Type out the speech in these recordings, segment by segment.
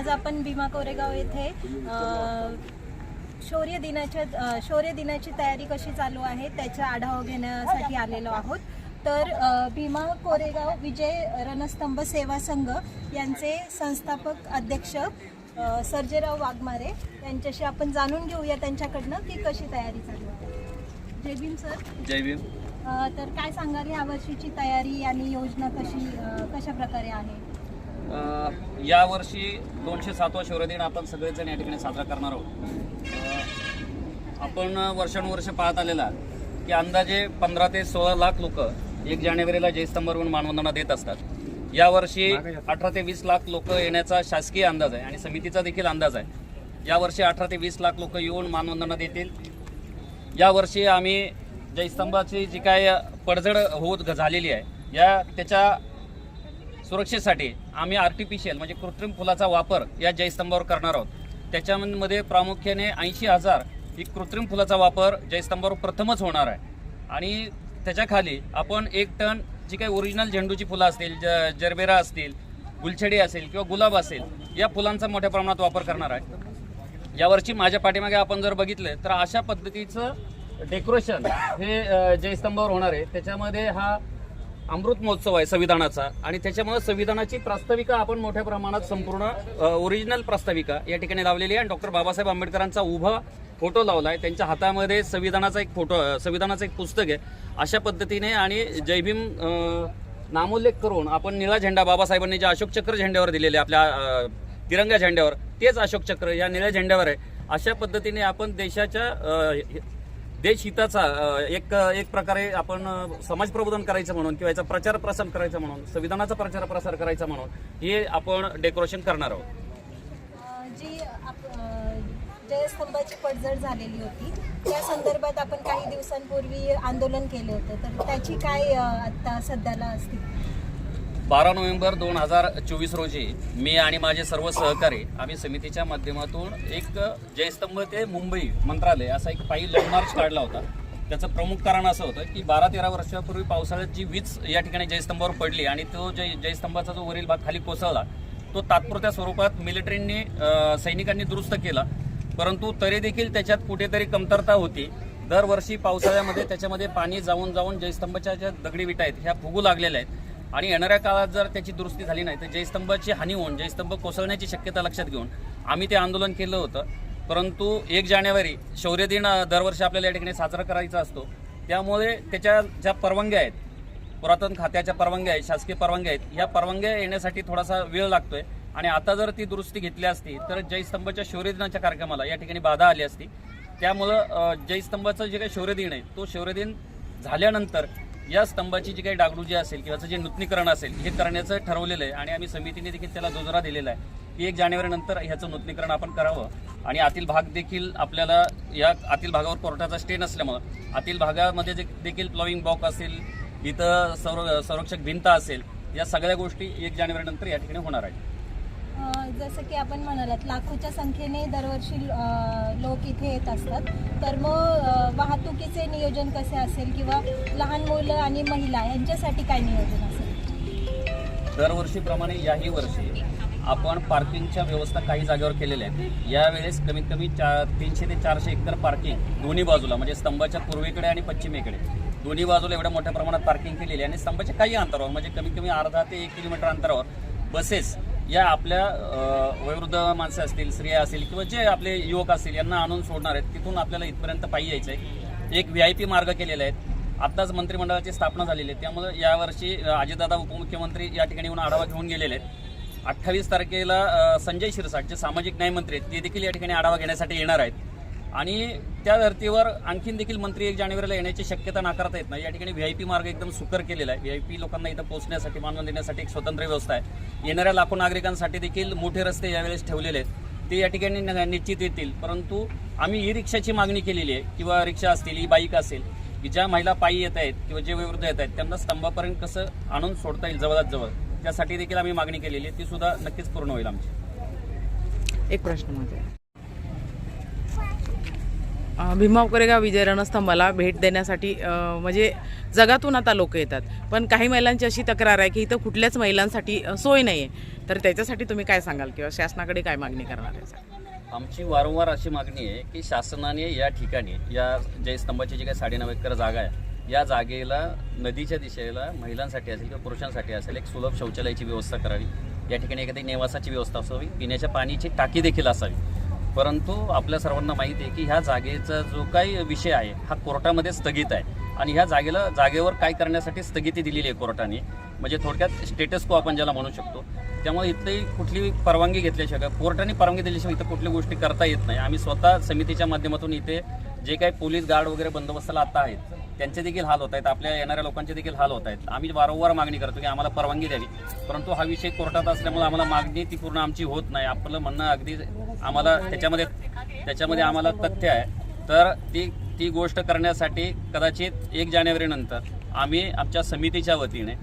आज आपण भीमा कोरेगाव येथे शौर्य दिनाच्या शौर्य दिनाची तयारी कशी चालू आहे त्याचा आढावा घेण्यासाठी आलेलो आहोत. तर भीमा कोरेगाव विजय रणस्तंभ सेवा संघ यांचे संस्थापक अध्यक्ष सर्जेराव वाघमारे यांच्याशी आपण जाणून घेऊया त्यांच्याकडनं की कशी तयारी चालू आहे. जय भीम सर. जय भीम. तर काय सांगाल या वर्षीची तयारी आणि योजना कशी कशा प्रकारे आहे? यावर्षी दोनशे सातवा शौर्यदिन आपण सगळेजण या ठिकाणी साजरा करणार आहोत. आपण वर्षानुवर्ष पाहत आलेला की अंदाजे पंधरा ते सोळा लाख लोक एक जानेवारीला जयस्तंभावरून मानवंदना देत असतात. यावर्षी अठरा ते वीस लाख लोक येण्याचा शासकीय अंदाज आहे आणि समितीचा देखील अंदाज आहे. यावर्षी अठरा ते वीस लाख लोक येऊन मानवंदना देतील. यावर्षी आम्ही जयस्तंभाची जी काय पडझड होत झालेली आहे या त्याच्या सुरक्षेसाठी आम्ही आर्टिफिशियल म्हणजे कृत्रिम फुलाचा वापर या जयस्तंभावर करणार आहोत. त्याच्यामध्ये प्रामुख्याने ऐंशी हजार ही कृत्रिम फुलाचा वापर जयस्तंभावर प्रथमच होणार आहे. आणि त्याच्याखाली आपण एक टन जी काही ओरिजिनल झेंडूची फुलं असतील ज जरबेरा असतील गुलछडी असेल किंवा गुलाब असेल या फुलांचा मोठ्या प्रमाणात वापर करणार आहे. यावर्षी माझ्या पाठीमागे आपण जर बघितलं तर अशा पद्धतीचं डेकोरेशन हे जयस्तंभावर होणार आहे. त्याच्यामध्ये हा अमृत महोत्सव आहे संविधानाचा. आणि त्याच्यामुळे संविधानाची प्रास्ताविका आपण मोठ्या प्रमाणात संपूर्ण ओरिजिनल प्रास्ताविका या ठिकाणी लावलेली आहे. आणि डॉक्टर बाबासाहेब आंबेडकरांचा उभा फोटो लावला आहे त्यांच्या हातामध्ये संविधानाचा एक फोटो संविधानाचं एक पुस्तक आहे. अशा पद्धतीने आणि जय भीम नामोल्लेख करून आपण निळा झेंडा बाबासाहेबांनी जे अशोक चक्र झेंड्यावर दिलेले आपल्या तिरंगा झेंड्यावर तेच अशोक चक्र या निळ्या झेंड्यावर आहे. अशा पद्धतीने आपण देशाच्या देशहिताचा हिताचा एक एक प्रकारे आपण समाज प्रबोधन करायचं म्हणून किंवा याचा प्रचार प्रसार करायचा म्हणून संविधानाचा प्रचार प्रसार करायचा म्हणून हे आपण डेकोरेशन करणार आहोत. जी आप- जयस्तंभाची पडझड झालेली होती त्या संदर्भात आपण काही दिवसांपूर्वी आंदोलन केले होतं तर त्याची काय आता सध्याला असते बारा नोव्हेंबर दोन हजार चोवीस रोजी मी आणि माझे सर्व सहकारी आम्ही समितीच्या माध्यमातून एक जयस्तंभ ते मुंबई मंत्रालय असा एक पायी लॉंग मार्च काढला होता. त्याचं प्रमुख कारण असं होतं की बारा तेरा वर्षापूर्वी पावसाळ्यात जी वीज या ठिकाणी जयस्तंभावर पडली आणि तो जय जयस्तंभाचा जो वरील भाग खाली कोसळला तो तात्पुरत्या स्वरूपात मिलिटरींनी सैनिकांनी दुरुस्त केला. परंतु तरी देखील त्याच्यात कुठेतरी कमतरता होती. दरवर्षी पावसाळ्यामध्ये त्याच्यामध्ये पाणी जाऊन जाऊन जयस्तंभाच्या ज्या दगडी विटा आहेत ह्या फुगू लागलेल्या आहेत. आणि येणाऱ्या काळात जर त्याची दुरुस्ती झाली नाही तर जयस्तंभाची हानी होऊन जयस्तंभ कोसळण्याची शक्यता लक्षात घेऊन आम्ही ते आंदोलन केलं होतं. परंतु एक जानेवारी शौर्य दिन दरवर्षी आपल्याला या ठिकाणी साजरा करायचा असतो. त्यामुळे त्याच्या ज्या परवानग्या आहेत पुरातन खात्याच्या परवानग्या आहेत शासकीय परवानग्या आहेत या परवानग्या येण्यासाठी थोडासा वेळ लागतोय. आणि आता जर ती दुरुस्ती घेतली असती तर जयस्तंभाच्या शौर्य दिनाच्या कार्यक्रमाला या ठिकाणी बाधा आली असती. त्यामुळं जयस्तंभाचं जे काही शौर्यदिन आहे तो शौर्यदिन झाल्यानंतर या स्तंभाची जी काही डागडुजी असेल किंवा जे नूतनीकरण असेल हे करण्याचं ठरवलेलं आहे आणि आम्ही समितीने देखील त्याला दुजोरा दिलेला आहे की एक जानेवारीनंतर ह्याचं नूतनीकरण आपण करावं. आणि आतील भाग देखील आपल्याला या आतील भागावर कोर्टाचा स्टे नसल्यामुळं आतील भागामध्ये जे देखील प्लॉविंग बॉक असेल इथं संर संरक्षक भिंत असेल या सगळ्या गोष्टी एक जानेवारीनंतर या ठिकाणी होणार आहेत. जसं की आपण म्हणालात लाखोच्या संख्येने दरवर्षी लोक इथे येत असतात. तर मग वाहतुकीचे नियोजन कसे असेल किंवा लहान मुलं आणि महिला यांच्यासाठी काय नियोजन असेल? दरवर्षीप्रमाणे याही वर्षी आपण पार्किंगच्या व्यवस्था काही जागेवर केलेल्या आहेत. यावेळेस कमीत कमी चार तीनशे ते चारशे एकतर पार्किंग दोन्ही बाजूला म्हणजे स्तंभाच्या पूर्वेकडे आणि पश्चिमेकडे. दोन्ही बाजूला एवढ्या मोठ्या प्रमाणात पार्किंग केलेली आहे आणि स्तंभाच्या काही अंतरावर म्हणजे कमीत कमी अर्धा ते एक किलोमीटर अंतरावर बसेस या आपल्या वयोवृद्ध माणसं असतील स्त्रिया असतील किंवा जे आपले युवक असतील यांना आणून सोडणार आहेत तिथून आपल्याला इथपर्यंत पायी यायचं आहे एक व्ही आय पी मार्ग केलेले आहेत. आत्ताच मंत्रिमंडळाची स्थापना झालेली आहे. त्यामुळे यावर्षी अजितदादा उपमुख्यमंत्री या ठिकाणी येऊन आढावा घेऊन गेलेले आहेत. अठ्ठावीस तारखेला संजय शिरसाट जे सामाजिक न्यायमंत्री आहेत ते देखील या ठिकाणी आढावा घेण्यासाठी येणार आहेत. आणि त्या धर्तीवर आणखीन देखील मंत्री एक जानेवारीला येण्याची शक्यता नाकारता येत नाही. या ठिकाणी व्ही आय पी मार्ग एकदम सुकर केलेला आहे. व्ही आय पी लोकांना इथं पोहोचण्यासाठी मानवून देण्यासाठी एक स्वतंत्र व्यवस्था आहे. येणाऱ्या लाखो नागरिकांसाठी देखील मोठे रस्ते यावेळेस ठेवलेले आहेत. ते या ठिकाणी न- निश्चित येतील. परंतु आम्ही ई रिक्षाची मागणी केलेली आहे किंवा रिक्षा असतील ई बाईक असेल की ज्या महिला पायी येत आहेत किंवा जे वयोवृद्ध येत आहेत त्यांना स्तंभापर्यंत कसं आणून सोडता येईल जवळात जवळ त्यासाठी देखील आम्ही मागणी केलेली आहे. ती सुद्धा नक्कीच पूर्ण होईल आमची. एक प्रश्न माझा. भीमा कोरेगाव विजय रणस्तंभाला भेट देण्यासाठी म्हणजे जगातून आता लोक येतात. पण काही महिलांची अशी तक्रार आहे की इथं कुठल्याच महिलांसाठी सोय नाही आहे तर त्याच्यासाठी तुम्ही काय सांगाल किंवा शासनाकडे काय मागणी करणार आहे? आमची वारंवार अशी मागणी आहे की शासनाने या ठिकाणी या जयस्तंभाची जी काही साडेनऊ एकर जागा आहे या जागेला नदीच्या दिशेला महिलांसाठी असेल किंवा पुरुषांसाठी असेल एक सुलभ शौचालयाची व्यवस्था करावी. या ठिकाणी एखादी निवासाची व्यवस्था असावी. पिण्याच्या पाण्याची टाकी देखील असावी. परंतु आपल्या सर्वांना माहिती आहे की ह्या जागेचा जो काही विषय आहे हा कोर्टामध्ये स्थगित आहे. आणि ह्या जागेला जागेवर काय करण्यासाठी स्थगिती दिलेली आहे कोर्टाने म्हणजे थोडक्यात स्टेटस को आपण ज्याला म्हणू शकतो. त्यामुळे इथली कुठली परवानगी घेतल्याशिवाय कोर्टाने परवानगी दिल्याशिवाय इथं कुठली गोष्टी करता येत नाही. आम्ही स्वतः समितीच्या माध्यमातून इथे जे काही पोलीस गार्ड वगैरे बंदोबस्ताला आता आहेत त्यांचे देखील हाल होत आहेत आपल्या येणाऱ्या लोकांचे देखील हाल होत आहेत. आम्ही वारंवार मागणी करतो की आम्हाला परवानगी द्यावी. परंतु हा विषय कोर्टात असल्यामुळे आम्हाला मागणी ती पूर्ण आमची होत नाही. आपलं म्हणणं अगदी आम्हाला त्याच्यामध्ये त्याच्यामध्ये आम्हाला तथ्य आहे. तर ती ती गोष्ट करण्यासाठी कदाचित एक जानेवारीनंतर आम्ही आमच्या समितीच्या वतीने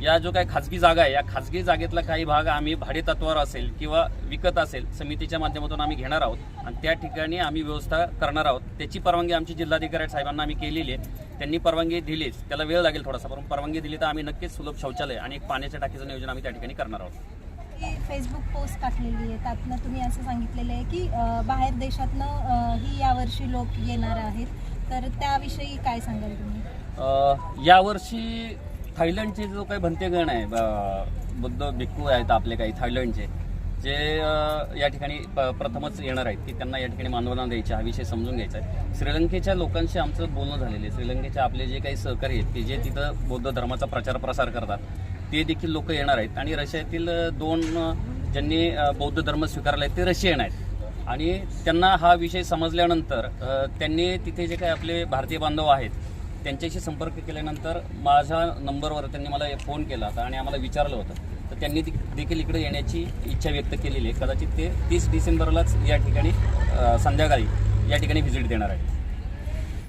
या जो काही खाजगी जागा आहे या खाजगी जागेतला काही भाग आम्ही भाडेतत्वावर असेल किंवा विकत असेल समितीच्या माध्यमातून आम्ही घेणार आहोत. आणि त्या ठिकाणी आम्ही व्यवस्था करणार आहोत. त्याची परवानगी आमची जिल्हाधिकारी साहेबांना आम्ही केलेली आहे. त्यांनी परवानगी दिलीच. त्याला वेळ लागेल थोडासा पण परवानगी दिली तर आम्ही नक्कीच सुलभ शौचालय आणि एक पाण्याच्या टाकीचं नियोजन आम्ही त्या ठिकाणी करणार आहोत. ही फेसबुक पोस्ट टाकलेली आहे. त्यातनं तुम्ही असं सांगितलेलं आहे की अ, बाहेर देशातनं अ, ही यावर्षी लोक येणार आहेत. तर त्याविषयी काय सांगाल तुम्ही? अ, यावर्षी थायलंडचे जो काही भंते गण आहे. ब- बुद्ध भिक्खू आहेत आपले काही थायलंडचे. जे या ठिकाणी प- प्रथमच येणार आहेत की त्यांना या ठिकाणी मानवना द्यायची हा विषय समजून घ्यायचा आहे. श्रीलंकेच्या लोकांशी आमचं बोलणं झालेलं आहे. श्रीलंकेचे आपले जे काही सहकारी आहेत की जे तिथं बौद्ध धर्माचा प्रचार प्रसार करतात ते देखील लोक येणार आहेत. आणि रशियातील दोन ज्यांनी बौद्ध धर्म स्वीकारला आहे ते रशियन आहेत. आणि त्यांना हा विषय समजल्यानंतर त्यांनी तिथे जे काही आपले भारतीय बांधव आहेत त्यांच्याशी संपर्क केल्यानंतर माझ्या नंबरवर त्यांनी मला फोन केला होता आणि आम्हाला विचारलं होतं. तर त्यांनी देखील इकडे येण्याची इच्छा व्यक्त केलेली आहे. कदाचित ते तीस डिसेंबरलाच या ठिकाणी संध्याकाळी या ठिकाणी व्हिजिट देणार आहे